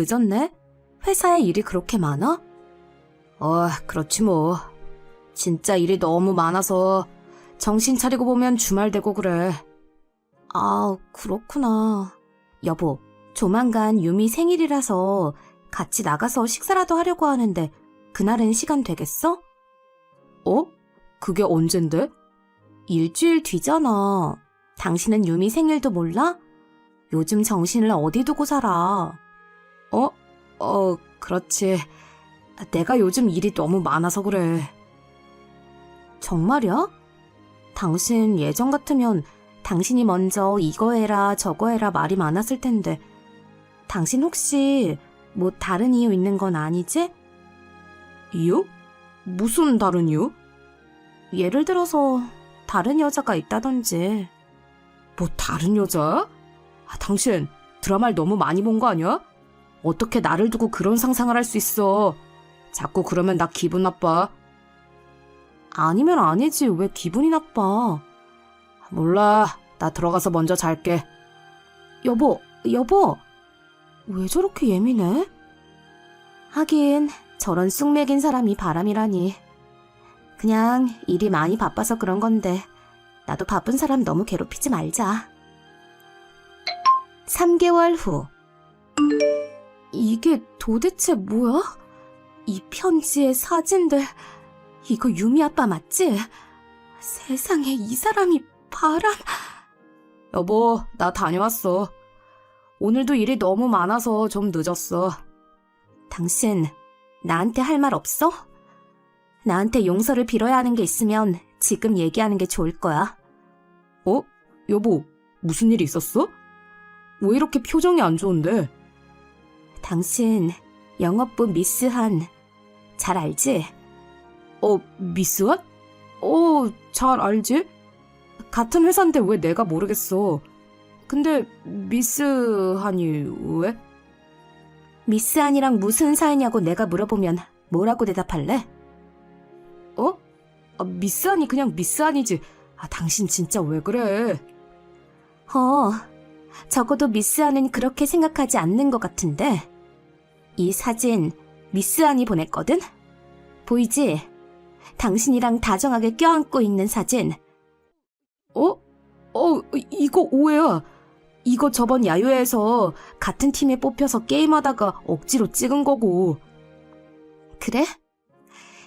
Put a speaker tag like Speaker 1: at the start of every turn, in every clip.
Speaker 1: 늦었네? 회사에 일이 그렇게 많아? 어, 그렇지 뭐. 진짜 일이 너무 많아서 정신 차리고 보면 주말 되고 그래. 아, 그렇구나. 여보, 조만간 유미 생일이라서 같이 나가서 식사라도 하려고 하는데 그날은 시간 되겠어? 어? 그게 언젠데? 일주일 뒤잖아. 당신은 유미 생일도 몰라? 요즘 정신을 어디 두고 살아? 어? 어, 그렇지. 내가 요즘 일이 너무 많아서 그래. 정말이야? 당신 예전 같으면 당신이 먼저 이거 해라 저거 해라 말이 많았을 텐데 당신 혹시 뭐 다른 이유 있는 건 아니지? 이유? 무슨 다른 이유? 예를 들어서 다른 여자가 있다든지 뭐 다른 여자? 아, 당신 드라마를 너무 많이 본 거 아니야? 어떻게 나를 두고 그런 상상을 할 수 있어? 자꾸 그러면 나 기분 나빠. 아니면 아니지 왜 기분이 나빠? 몰라. 나 들어가서 먼저 잘게. 여보, 여보. 왜 저렇게 예민해? 하긴 저런 쑥맥인 사람이 바람이라니. 그냥 일이 많이 바빠서 그런 건데 나도 바쁜 사람 너무 괴롭히지 말자. 3개월 후. 이게 도대체 뭐야? 이 편지의 사진들. 이거 유미 아빠 맞지? 세상에 이 사람이 바람. 여보, 나 다녀왔어. 오늘도 일이 너무 많아서 좀 늦었어. 당신, 나한테 할 말 없어? 나한테 용서를 빌어야 하는 게 있으면 지금 얘기하는 게 좋을 거야. 어? 여보, 무슨 일 있었어? 왜 이렇게 표정이 안 좋은데? 당신, 영업부 미스한, 잘 알지? 어, 미스한? 어, 잘 알지? 같은 회사인데 왜 내가 모르겠어. 근데 미스한이 왜? 미스한이랑 무슨 사이냐고 내가 물어보면 뭐라고 대답할래? 어? 아, 미스한이 그냥 미스한이지. 아, 당신 진짜 왜 그래? 어, 적어도 미스한은 그렇게 생각하지 않는 것 같은데. 이 사진 미스한이 보냈거든? 보이지? 당신이랑 다정하게 껴안고 있는 사진. 어? 어, 이거 오해야. 이거 저번 야유회에서 같은 팀에 뽑혀서 게임하다가 억지로 찍은 거고. 그래?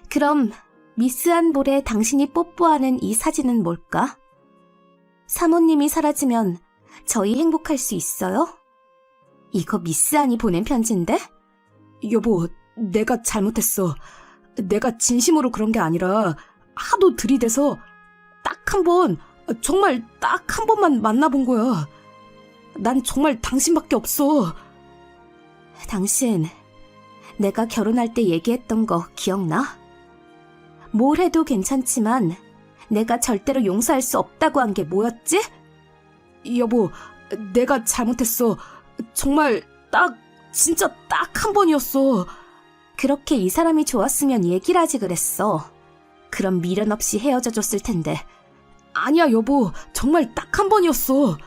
Speaker 1: 그럼 미스한 볼에 당신이 뽀뽀하는 이 사진은 뭘까? 사모님이 사라지면 저희 행복할 수 있어요? 이거 미스한이 보낸 편지인데? 여보, 내가 잘못했어. 내가 진심으로 그런 게 아니라 하도 들이대서 딱 한 번, 정말 딱 한 번만 만나본 거야. 난 정말 당신밖에 없어. 당신, 내가 결혼할 때 얘기했던 거 기억나? 뭘 해도 괜찮지만 내가 절대로 용서할 수 없다고 한 게 뭐였지? 여보, 내가 잘못했어. 정말 딱, 진짜 딱 한 번이었어. 그렇게 이 사람이 좋았으면 얘기를 하지 그랬어. 그럼 미련 없이 헤어져 줬을 텐데. 아니야, 여보. 정말 딱 한 번이었어.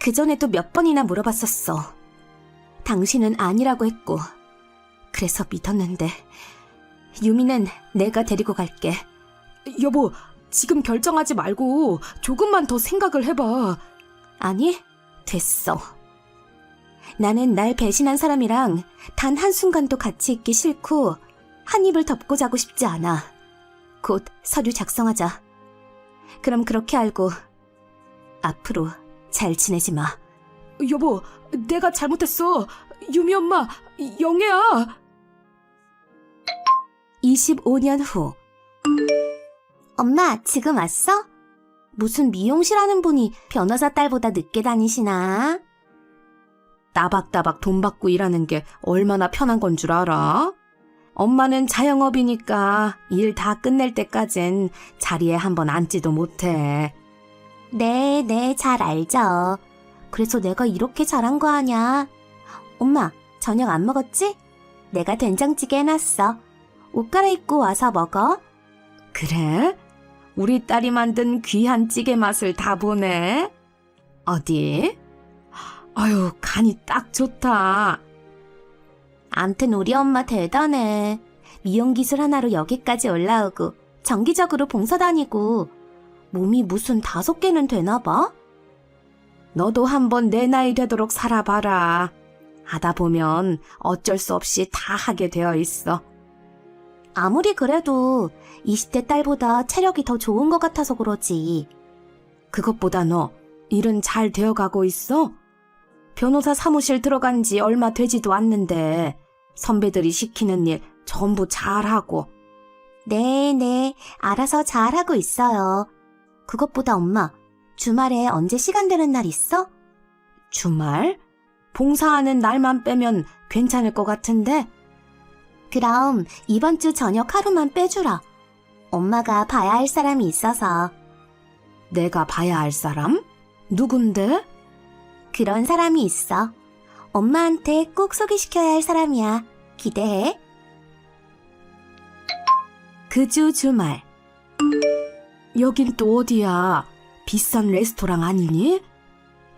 Speaker 1: 그전에도 몇 번이나 물어봤었어. 당신은 아니라고 했고. 그래서 믿었는데. 유미는 내가 데리고 갈게. 여보, 지금 결정하지 말고 조금만 더 생각을 해봐. 아니, 됐어. 나는 날 배신한 사람이랑 단 한순간도 같이 있기 싫고 한 입을 덮고 자고 싶지 않아. 곧 서류 작성하자. 그럼 그렇게 알고 앞으로 잘 지내지 마. 여보, 내가 잘못했어. 유미 엄마, 영애야. 25년 후. 엄마, 지금 왔어? 무슨 미용실 하는 분이 변호사 딸보다 늦게 다니시나? 따박따박 돈 받고 일하는 게 얼마나 편한 건 줄 알아? 엄마는 자영업이니까 일 다 끝낼 때까진 자리에 한번 앉지도 못해. 네, 네, 잘 알죠. 그래서 내가 이렇게 잘한 거 아냐? 엄마, 저녁 안 먹었지? 내가 된장찌개 해놨어. 옷 갈아입고 와서 먹어. 그래? 우리 딸이 만든 귀한 찌개 맛을 다 보네. 어디? 아유, 간이 딱 좋다. 암튼 우리 엄마 대단해. 미용 기술 하나로 여기까지 올라오고 정기적으로 봉사 다니고 몸이 무슨 다섯 개는 되나 봐? 너도 한번 내 나이 되도록 살아봐라. 하다 보면 어쩔 수 없이 다 하게 되어 있어. 아무리 그래도 20대 딸보다 체력이 더 좋은 것 같아서 그러지. 그것보다 너 일은 잘 되어가고 있어? 변호사 사무실 들어간 지 얼마 되지도 않는데 선배들이 시키는 일 전부 잘하고. 네네, 알아서 잘하고 있어요. 그것보다 엄마, 주말에 언제 시간 되는 날 있어? 주말? 봉사하는 날만 빼면 괜찮을 것 같은데? 그럼 이번 주 저녁 하루만 빼주라. 엄마가 봐야 할 사람이 있어서. 내가 봐야 할 사람? 누군데? 그런 사람이 있어. 엄마한테 꼭 소개시켜야 할 사람이야. 기대해. 그 주 주말. 여긴 또 어디야? 비싼 레스토랑 아니니?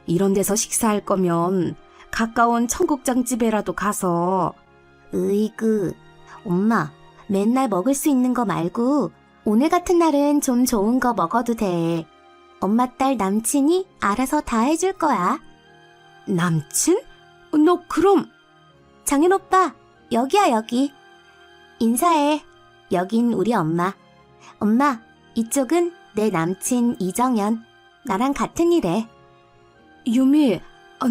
Speaker 1: 이런 데서 식사할 거면 가까운 청국장집에라도 가서. 으이그, 엄마, 맨날 먹을 수 있는 거 말고 오늘 같은 날은 좀 좋은 거 먹어도 돼. 엄마 딸 남친이 알아서 다 해줄 거야. 남친? 너 그럼 장인 오빠 여기야 여기 인사해 여긴 우리 엄마 엄마 이쪽은 내 남친 이정현 나랑 같은 일해 유미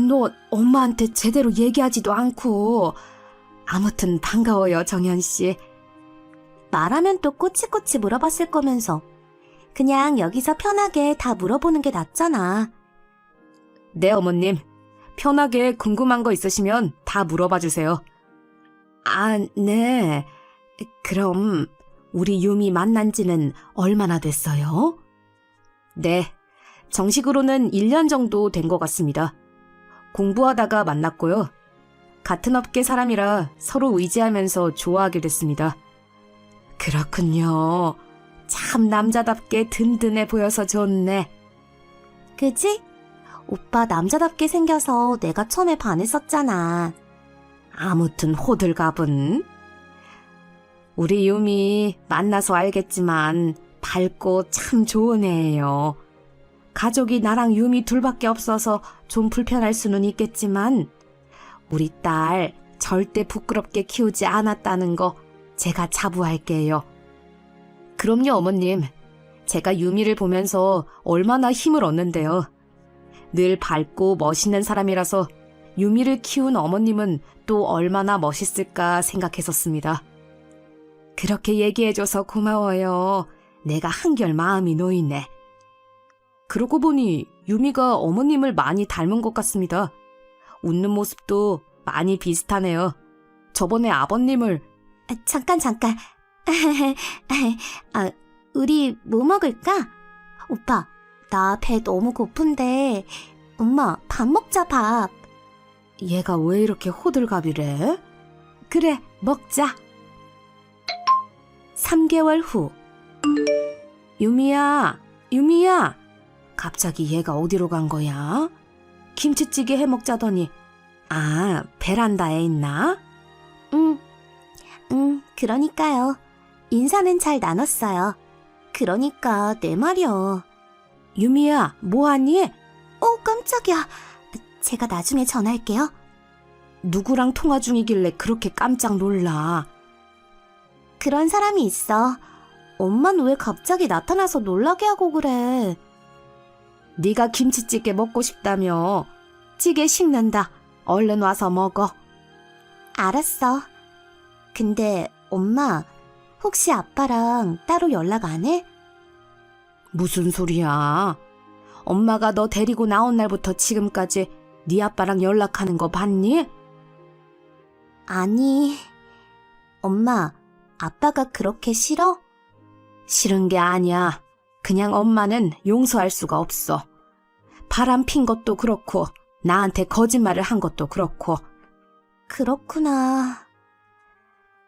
Speaker 1: 너 엄마한테 제대로 얘기하지도 않고 아무튼 반가워요 정현 씨 말하면 또 꼬치꼬치 물어봤을 거면서 그냥 여기서 편하게 다 물어보는 게 낫잖아 네 어머님 편하게 궁금한 거 있으시면 다 물어봐 주세요. 아, 네. 그럼 우리 유미 만난 지는 얼마나 됐어요? 네. 정식으로는 1년 정도 된 것 같습니다. 공부하다가 만났고요. 같은 업계 사람이라 서로 의지하면서 좋아하게 됐습니다. 그렇군요. 참 남자답게 든든해 보여서 좋네. 그지? 오빠 남자답게 생겨서 내가 처음에 반했었잖아. 아무튼 호들갑은. 우리 유미 만나서 알겠지만 밝고 참 좋은 애예요. 가족이 나랑 유미 둘밖에 없어서 좀 불편할 수는 있겠지만 우리 딸 절대 부끄럽게 키우지 않았다는 거 제가 자부할게요. 그럼요, 어머님. 제가 유미를 보면서 얼마나 힘을 얻는데요. 늘 밝고 멋있는 사람이라서 유미를 키운 어머님은 또 얼마나 멋있을까 생각했었습니다. 그렇게 얘기해줘서 고마워요. 내가 한결 마음이 놓이네. 그러고 보니 유미가 어머님을 많이 닮은 것 같습니다. 웃는 모습도 많이 비슷하네요. 저번에 아버님을 아, 잠깐 잠깐. 아, 우리 뭐 먹을까? 오빠, 나 배 너무 고픈데 엄마 밥 먹자 밥. 얘가 왜 이렇게 호들갑이래? 그래 먹자. 3개월 후 유미야 유미야 갑자기 얘가 어디로 간 거야? 김치찌개 해 먹자더니 아 베란다에 있나? 응, 응 그러니까요. 인사는 잘 나눴어요. 그러니까 내 말이요. 유미야, 뭐하니? 어, 깜짝이야. 제가 나중에 전화할게요. 누구랑 통화 중이길래 그렇게 깜짝 놀라? 그런 사람이 있어. 엄만 왜 갑자기 나타나서 놀라게 하고 그래? 네가 김치찌개 먹고 싶다며. 찌개 식는다. 얼른 와서 먹어. 알았어. 근데 엄마, 혹시 아빠랑 따로 연락 안 해? 무슨 소리야? 엄마가 너 데리고 나온 날부터 지금까지 네 아빠랑 연락하는 거 봤니? 아니, 엄마, 아빠가 그렇게 싫어? 싫은 게 아니야. 그냥 엄마는 용서할 수가 없어. 바람 핀 것도 그렇고, 나한테 거짓말을 한 것도 그렇고. 그렇구나.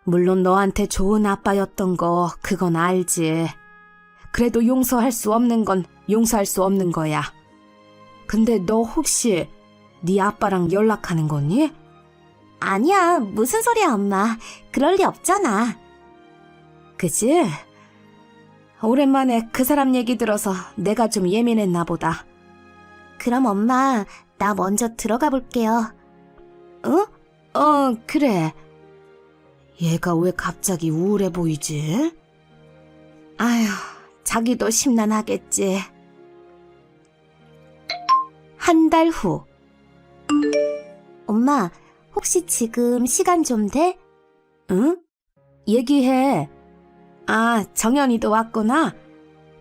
Speaker 1: 물론 너한테 좋은 아빠였던 거, 그건 알지. 그래도 용서할 수 없는 건 용서할 수 없는 거야. 근데 너 혹시 네 아빠랑 연락하는 거니? 아니야, 무슨 소리야, 엄마. 그럴 리 없잖아. 그지? 오랜만에 그 사람 얘기 들어서 내가 좀 예민했나 보다. 그럼 엄마, 나 먼저 들어가 볼게요. 어? 어, 그래. 얘가 왜 갑자기 우울해 보이지? 아휴, 자기도 심란하겠지. 한 달 후. 엄마, 혹시 지금 시간 좀 돼? 응? 얘기해. 아, 정연이도 왔구나.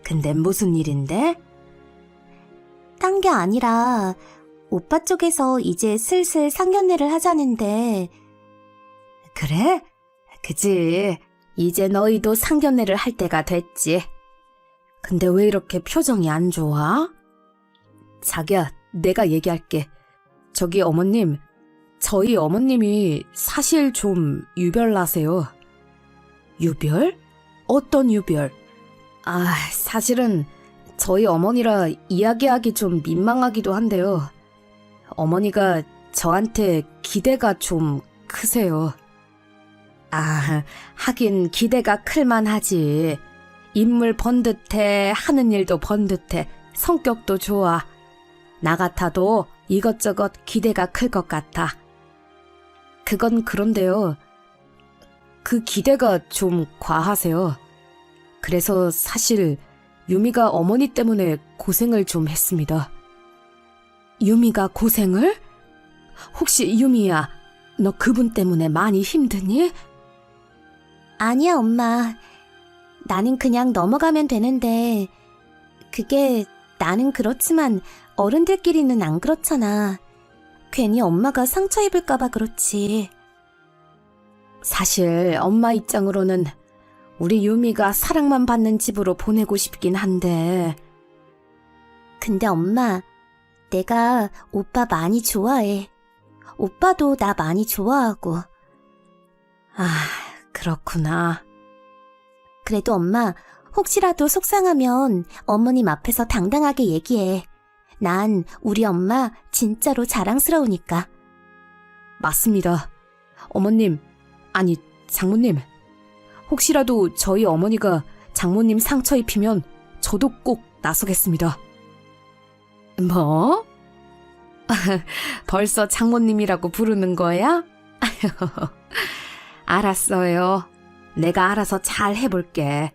Speaker 1: 근데 무슨 일인데? 딴 게 아니라, 오빠 쪽에서 이제 슬슬 상견례를 하자는데. 그래? 그지. 이제 너희도 상견례를 할 때가 됐지. 근데 왜 이렇게 표정이 안 좋아? 자기야, 내가 얘기할게. 저기 어머님, 저희 어머님이 사실 좀 유별나세요. 유별? 어떤 유별? 아, 사실은 저희 어머니라 이야기하기 좀 민망하기도 한데요. 어머니가 저한테 기대가 좀 크세요. 아, 하긴 기대가 클만 하지. 인물 번듯해, 하는 일도 번듯해, 성격도 좋아. 나 같아도 이것저것 기대가 클 것 같아. 그건 그런데요. 그 기대가 좀 과하세요. 그래서 사실 유미가 어머니 때문에 고생을 좀 했습니다. 유미가 고생을? 혹시 유미야, 너 그분 때문에 많이 힘드니? 아니야, 엄마. 나는 그냥 넘어가면 되는데, 그게 나는 그렇지만 어른들끼리는 안 그렇잖아. 괜히 엄마가 상처 입을까봐 그렇지. 사실 엄마 입장으로는 우리 유미가 사랑만 받는 집으로 보내고 싶긴 한데. 근데 엄마, 내가 오빠 많이 좋아해. 오빠도 나 많이 좋아하고. 아, 그렇구나. 그래도 엄마, 혹시라도 속상하면 어머님 앞에서 당당하게 얘기해. 난 우리 엄마 진짜로 자랑스러우니까. 맞습니다. 어머님, 아니, 장모님. 혹시라도 저희 어머니가 장모님 상처 입히면 저도 꼭 나서겠습니다. 뭐? 벌써 장모님이라고 부르는 거야? 알았어요. 내가 알아서 잘 해볼게.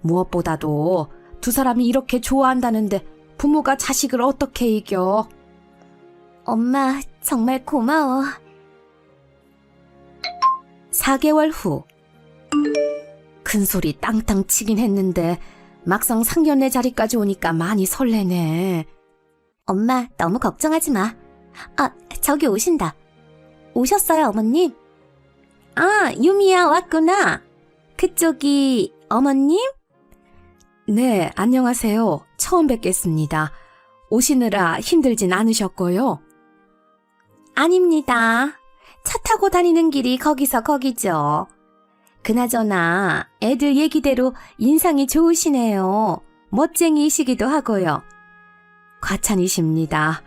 Speaker 1: 무엇보다도 두 사람이 이렇게 좋아한다는데 부모가 자식을 어떻게 이겨? 엄마, 정말 고마워. 4개월 후. 큰 소리 땅땅 치긴 했는데 막상 상견례 자리까지 오니까 많이 설레네. 엄마, 너무 걱정하지 마. 아, 저기 오신다. 오셨어요, 어머님? 아, 유미야 왔구나. 그쪽이 어머님? 네, 안녕하세요. 처음 뵙겠습니다. 오시느라 힘들진 않으셨고요. 아닙니다. 차 타고 다니는 길이 거기서 거기죠. 그나저나 애들 얘기대로 인상이 좋으시네요. 멋쟁이시기도 하고요. 과찬이십니다.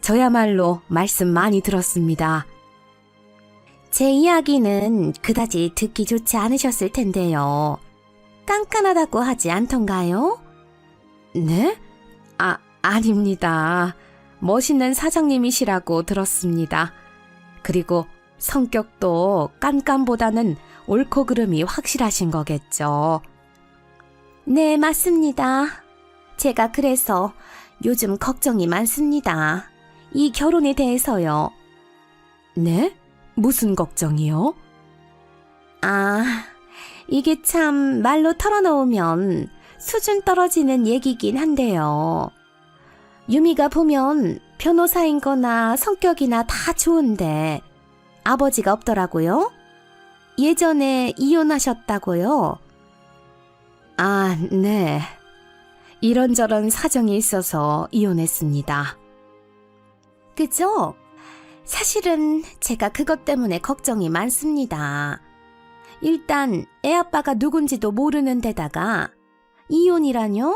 Speaker 1: 저야말로 말씀 많이 들었습니다. 제 이야기는 그다지 듣기 좋지 않으셨을 텐데요. 깐깐하다고 하지 않던가요? 네? 아, 아닙니다. 멋있는 사장님이시라고 들었습니다. 그리고 성격도 깐깐보다는 옳고 그름이 확실하신 거겠죠. 네, 맞습니다. 제가 그래서 요즘 걱정이 많습니다. 이 결혼에 대해서요. 네? 무슨 걱정이요? 아, 이게 참 말로 털어놓으면 수준 떨어지는 얘기긴 한데요. 유미가 보면 변호사인 거나 성격이나 다 좋은데 아버지가 없더라고요. 예전에 이혼하셨다고요. 아, 네. 이런저런 사정이 있어서 이혼했습니다. 그죠? 사실은 제가 그것 때문에 걱정이 많습니다. 일단 애 아빠가 누군지도 모르는 데다가 이혼이라뇨?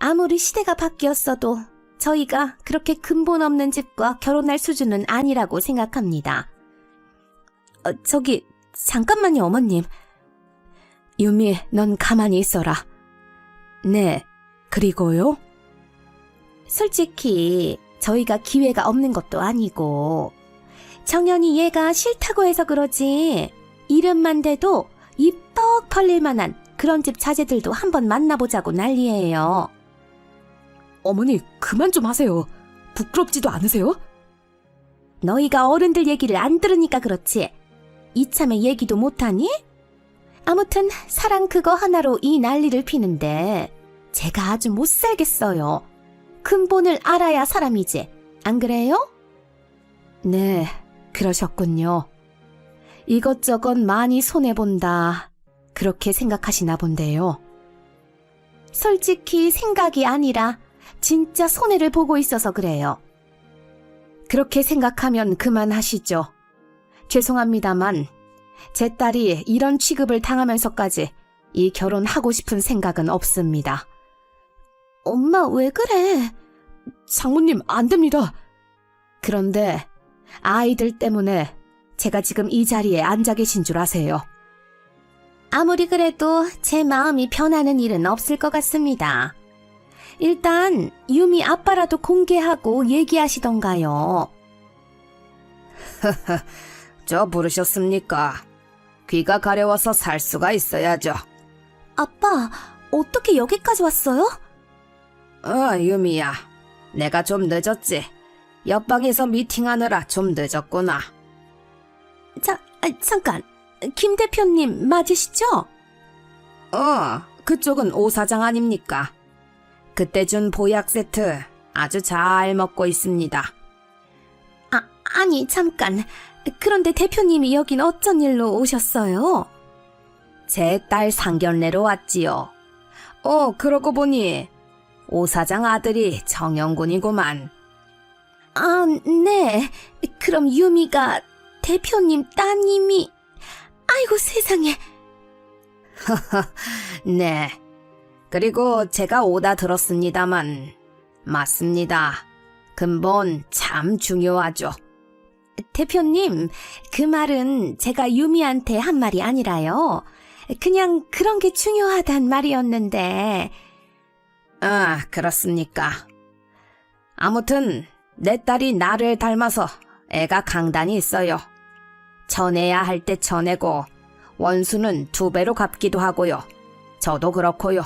Speaker 1: 아무리 시대가 바뀌었어도 저희가 그렇게 근본 없는 집과 결혼할 수준은 아니라고 생각합니다. 어, 저기, 잠깐만요, 어머님. 유미, 넌 가만히 있어라. 네, 그리고요? 솔직히, 저희가 기회가 없는 것도 아니고, 정연이 얘가 싫다고 해서 그러지, 이름만 대도 입떡 벌릴 만한 그런 집 자제들도 한번 만나보자고 난리예요. 어머니, 그만 좀 하세요. 부끄럽지도 않으세요? 너희가 어른들 얘기를 안 들으니까 그렇지. 이참에 얘기도 못하니? 아무튼 사랑 그거 하나로 이 난리를 피는데 제가 아주 못 살겠어요. 근본을 알아야 사람이지. 안 그래요? 네, 그러셨군요. 이것저것 많이 손해본다. 그렇게 생각하시나 본데요. 솔직히 생각이 아니라 진짜 손해를 보고 있어서 그래요. 그렇게 생각하면 그만하시죠. 죄송합니다만, 제 딸이 이런 취급을 당하면서까지 이 결혼하고 싶은 생각은 없습니다. 엄마, 왜 그래? 장모님, 안 됩니다. 그런데 아이들 때문에 제가 지금 이 자리에 앉아 계신 줄 아세요. 아무리 그래도 제 마음이 변하는 일은 없을 것 같습니다. 일단 유미 아빠라도 공개하고 얘기하시던가요. 저 부르셨습니까? 귀가 가려워서 살 수가 있어야죠. 아빠, 어떻게 여기까지 왔어요? 어, 유미야. 내가 좀 늦었지. 옆방에서 미팅하느라 좀 늦었구나. 자, 아, 잠깐. 김 대표님 맞으시죠? 어, 그쪽은 오 사장 아닙니까? 그때 준 보약 세트 아주 잘 먹고 있습니다. 아, 아니, 잠깐. 그런데 대표님이 여긴 어쩐 일로 오셨어요? 제 딸 상견례로 왔지요. 어, 그러고 보니 오 사장 아들이 정영군이구만. 아, 네. 그럼 유미가 대표님 따님이 아이고 세상에. 네. 그리고 제가 오다 들었습니다만 맞습니다. 근본 참 중요하죠. 대표님, 그 말은 제가 유미한테 한 말이 아니라요. 그냥 그런 게 중요하단 말이었는데. 아, 그렇습니까. 아무튼 내 딸이 나를 닮아서 애가 강단이 있어요. 전해야 할 때 전해고 원수는 두 배로 갚기도 하고요. 저도 그렇고요.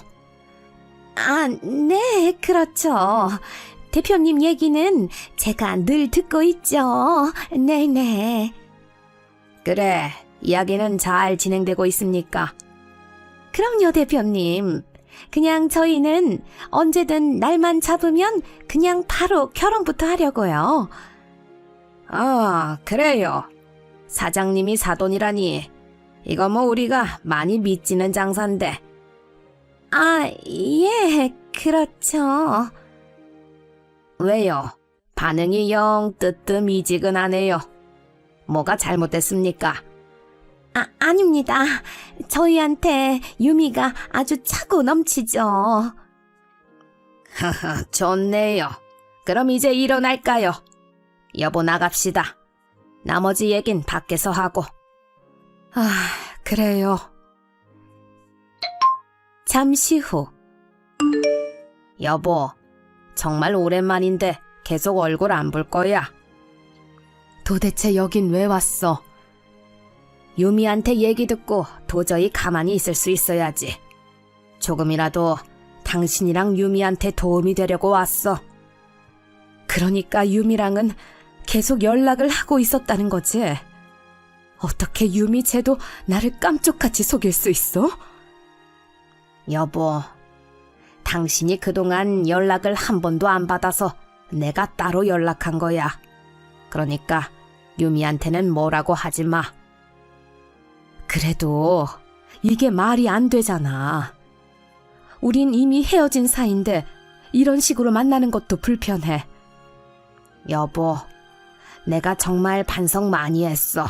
Speaker 1: 아, 네, 그렇죠. 대표님 얘기는 제가 늘 듣고 있죠. 네네. 그래, 이야기는 잘 진행되고 있습니까? 그럼요, 대표님. 그냥 저희는 언제든 날만 잡으면 그냥 바로 결혼부터 하려고요. 아, 그래요. 사장님이 사돈이라니. 이거 뭐 우리가 많이 믿지는 장사인데. 아, 예, 그렇죠. 왜요? 반응이 영 뜨뜻미지근하네요. 뭐가 잘못됐습니까? 아, 아닙니다. 저희한테 유미가 아주 차고 넘치죠. 하하, 좋네요. 그럼 이제 일어날까요? 여보 나갑시다. 나머지 얘긴 밖에서 하고. 아, 그래요. 잠시 후. 여보, 정말 오랜만인데 계속 얼굴 안 볼 거야. 도대체 여긴 왜 왔어? 유미한테 얘기 듣고 도저히 가만히 있을 수 있어야지. 조금이라도 당신이랑 유미한테 도움이 되려고 왔어. 그러니까 유미랑은 계속 연락을 하고 있었다는 거지. 어떻게 유미 쟤도 나를 깜짝같이 속일 수 있어? 여보, 당신이 그동안 연락을 한 번도 안 받아서 내가 따로 연락한 거야. 그러니까 유미한테는 뭐라고 하지 마. 그래도 이게 말이 안 되잖아. 우린 이미 헤어진 사이인데 이런 식으로 만나는 것도 불편해. 여보, 내가 정말 반성 많이 했어.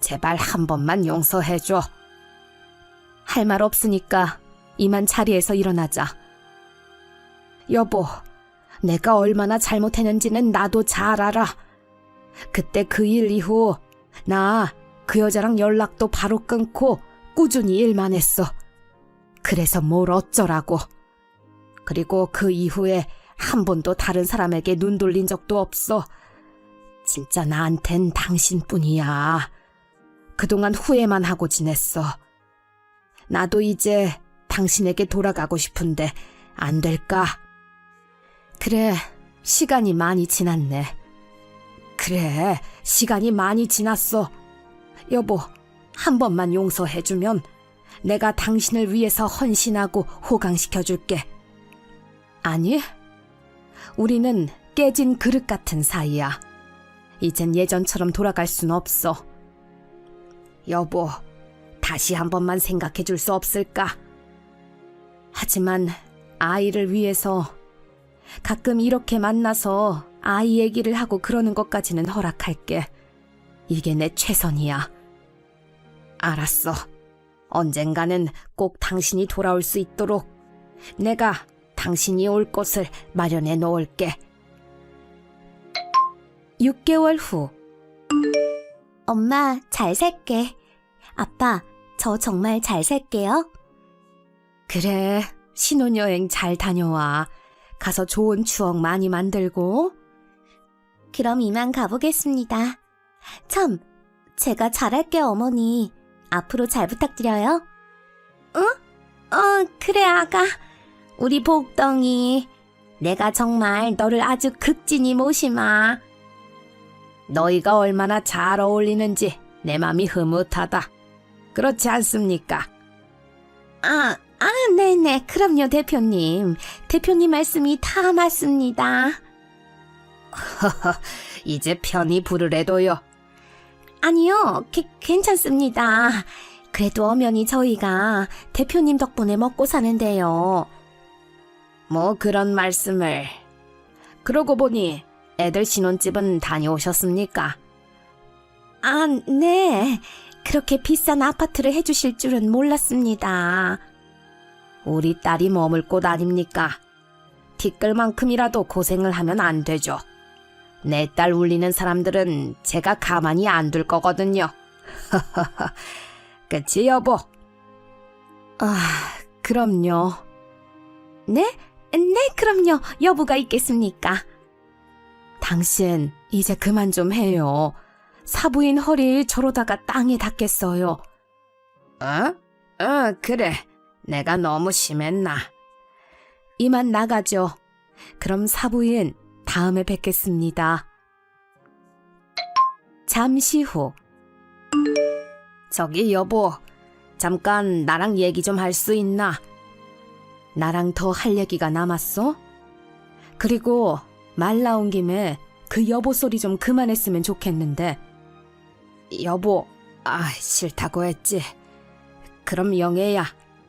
Speaker 1: 제발 한 번만 용서해줘. 할 말 없으니까 이만 자리에서 일어나자. 여보, 내가 얼마나 잘못했는지는 나도 잘 알아. 그때 그 일 이후 나 그 여자랑 연락도 바로 끊고 꾸준히 일만 했어. 그래서 뭘 어쩌라고. 그리고 그 이후에 한 번도 다른 사람에게 눈 돌린 적도 없어. 진짜 나한텐 당신뿐이야. 그동안 후회만 하고 지냈어. 나도 이제 당신에게 돌아가고 싶은데 안 될까? 그래, 시간이 많이 지났네. 그래, 시간이 많이 지났어. 여보, 한 번만 용서해주면 내가 당신을 위해서 헌신하고 호강시켜줄게. 아니, 우리는 깨진 그릇 같은 사이야. 이젠 예전처럼 돌아갈 순 없어. 여보, 다시 한 번만 생각해 줄 수 없을까? 하지만 아이를 위해서 가끔 이렇게 만나서 아이 얘기를 하고 그러는 것까지는 허락할게. 이게 내 최선이야. 알았어. 언젠가는 꼭 당신이 돌아올 수 있도록 내가 당신이 올 곳을 마련해 놓을게. 6개월 후.
Speaker 2: 엄마, 잘 살게. 아빠, 저 정말 잘 살게요.
Speaker 1: 그래, 신혼여행 잘 다녀와. 가서 좋은 추억 많이 만들고.
Speaker 2: 그럼 이만 가보겠습니다. 참, 제가 잘할게요, 어머니. 앞으로 잘 부탁드려요. 응? 어, 그래, 아가. 우리 복덩이. 내가 정말 너를 아주 극진히 모시마.
Speaker 1: 너희가 얼마나 잘 어울리는지 내 맘이 흐뭇하다. 그렇지 않습니까?
Speaker 2: 아, 아, 네네. 그럼요, 대표님. 대표님 말씀이 다 맞습니다.
Speaker 1: 이제 편히 부르래도요.
Speaker 2: 아니요, 게- 괜찮습니다. 그래도 엄연히 저희가 대표님 덕분에 먹고 사는데요.
Speaker 1: 뭐 그런 말씀을. 그러고 보니 애들 신혼집은 다녀오셨습니까?
Speaker 2: 아, 네. 그렇게 비싼 아파트를 해주실 줄은 몰랐습니다.
Speaker 1: 우리 딸이 머물 곳 아닙니까? 티끌만큼이라도 고생을 하면 안 되죠. 내 딸 울리는 사람들은 제가 가만히 안 둘 거거든요. 그치, 여보? 아, 그럼요.
Speaker 2: 네? 네, 그럼요. 여부가 있겠습니까?
Speaker 1: 당신, 이제 그만 좀 해요. 사부인 허리 저러다가 땅에 닿겠어요. 어? 어, 그래. 내가 너무 심했나. 이만 나가죠. 그럼 사부인, 다음에 뵙겠습니다. 잠시 후. 저기 여보, 잠깐 나랑 얘기 좀 할 수 있나? 나랑 더 할 얘기가 남았어? 그리고 말 나온 김에 그 여보 소리 좀 그만했으면 좋겠는데. 여보, 아, 싫다고 했지. 그럼 영애야,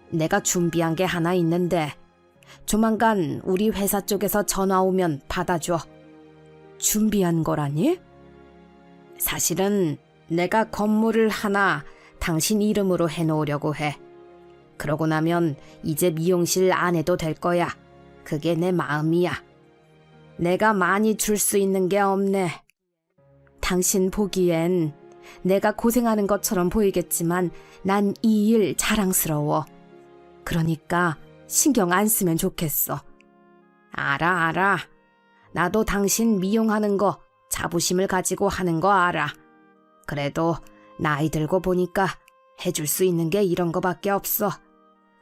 Speaker 1: 내가 준비한 게 하나 있는데, 조만간 우리 회사 쪽에서 전화 오면 받아줘. 준비한 거라니? 사실은 내가 건물을 하나 당신 이름으로 해놓으려고 해. 그러고 나면 이제 미용실 안 해도 될 거야. 그게 내 마음이야. 내가 많이 줄 수 있는 게 없네. 당신 보기엔 내가 고생하는 것처럼 보이겠지만 난 이 일 자랑스러워. 그러니까 신경 안 쓰면 좋겠어. 알아, 알아. 나도 당신 미용하는 거 자부심을 가지고 하는 거 알아. 그래도 나이 들고 보니까 해줄 수 있는 게 이런 거밖에 없어.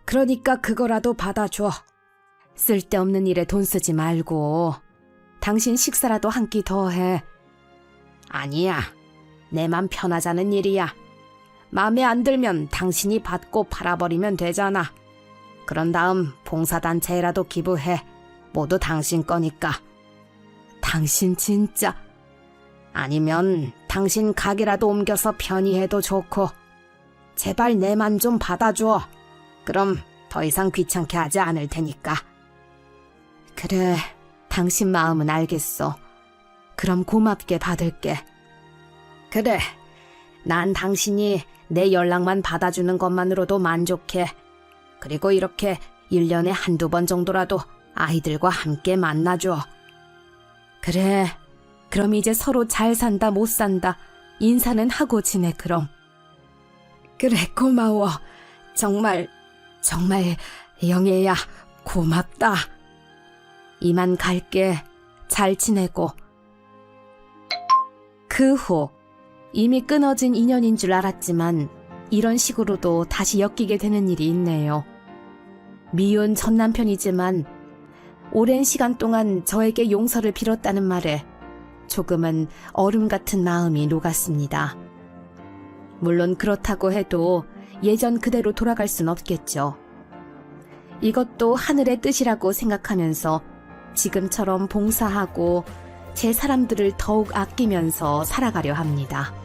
Speaker 1: 그러니까 그거라도 받아줘. 쓸데없는 일에 돈 쓰지 말고 당신 식사라도 한 끼 더 해. 아니야. 내 맘 편하자는 일이야. 마음에 안 들면 당신이 받고 팔아버리면 되잖아. 그런 다음 봉사단체에라도 기부해. 모두 당신 거니까. 당신 진짜. 아니면 당신 가게라도 옮겨서 편히 해도 좋고. 제발 내만 좀 받아줘. 그럼 더 이상 귀찮게 하지 않을 테니까. 그래, 당신 마음은 알겠어. 그럼 고맙게 받을게. 그래, 난 당신이 내 연락만 받아주는 것만으로도 만족해. 그리고 이렇게 1년에 한두 번 정도라도 아이들과 함께 만나줘. 그래, 그럼 이제 서로 잘 산다 못 산다 인사는 하고 지내 그럼. 그래, 고마워. 정말, 정말, 영애야, 고맙다. 이만 갈게. 잘 지내고. 그 후, 이미 끊어진 인연인 줄 알았지만, 이런 식으로도 다시 엮이게 되는 일이 있네요. 미운 전 남편이지만, 오랜 시간 동안 저에게 용서를 빌었다는 말에 조금은 얼음 같은 마음이 녹았습니다. 물론 그렇다고 해도 예전 그대로 돌아갈 순 없겠죠. 이것도 하늘의 뜻이라고 생각하면서 지금처럼 봉사하고 제 사람들을 더욱 아끼면서 살아가려 합니다.